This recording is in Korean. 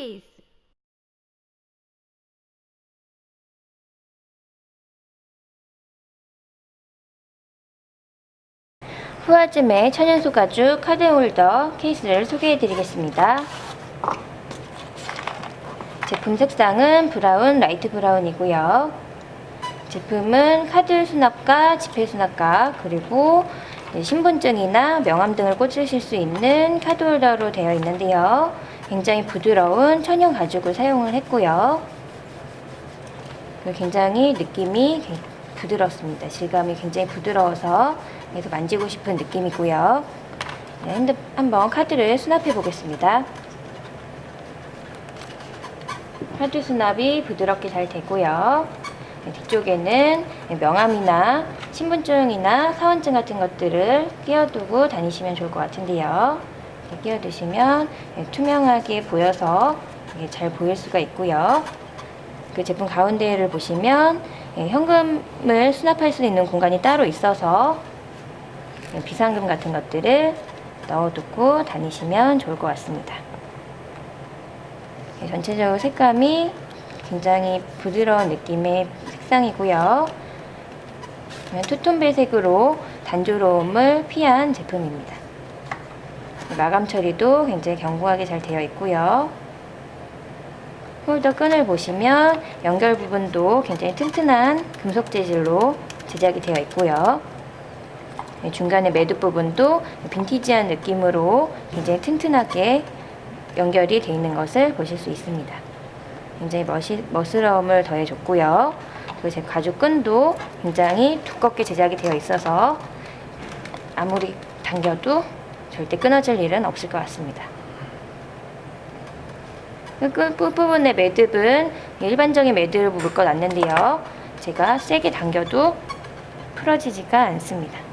케이스. 후아즘의 천연소 가죽 카드 홀더 케이스를 소개해 드리겠습니다. 제품 색상은 브라운, 라이트 브라운이고요. 제품은 카드 수납과 지폐 수납과 그리고 네, 신분증이나 명함 등을 꽂으실 수 있는 카드 홀더로 되어 있는데요. 굉장히 부드러운 천연 가죽을 사용을 했고요. 굉장히 느낌이 개- 부드럽습니다. 질감이 굉장히 부드러워서 그래서 만지고 싶은 느낌이고요. 네, 핸드 한번 카드를 수납해 보겠습니다. 카드 수납이 부드럽게 잘 되고요. 네, 뒤쪽에는 명함이나 신분증이나 사원증 같은 것들을 끼워두고 다니시면 좋을 것 같은데요. 끼워두시면 네, 투명하게 보여서 잘 보일 수가 있고요. 그 제품 가운데를 보시면 예, 현금을 수납할 수 있는 공간이 따로 있어서 예, 비상금 같은 것들을 넣어두고 다니시면 좋을 것 같습니다. 예, 전체적으로 색감이 굉장히 부드러운 느낌의 색상이고요. 투톤 배색으로 단조로움을 피한 제품입니다. 마감 처리도 굉장히 견고하게 잘 되어 있고요. 홀더 끈을 보시면 연결 부분도 굉장히 튼튼한 금속 재질로 제작이 되어 있고요. 네, 중간에 매듭 부분도 빈티지한 느낌으로 굉장히 튼튼하게 연결이 되어 있는 것을 보실 수 있습니다. 굉장히 멋이, 멋스러움을 더해줬고요. 그리고 제 가죽 끈도 굉장히 두껍게 제작이 되어 있어서 아무리 당겨도 절대 끊어질 일은 없을 것 같습니다. 그끝 부분의 매듭은 일반적인 매듭을 묶어놨는데요. 제가 세게 당겨도 풀어지지가 않습니다.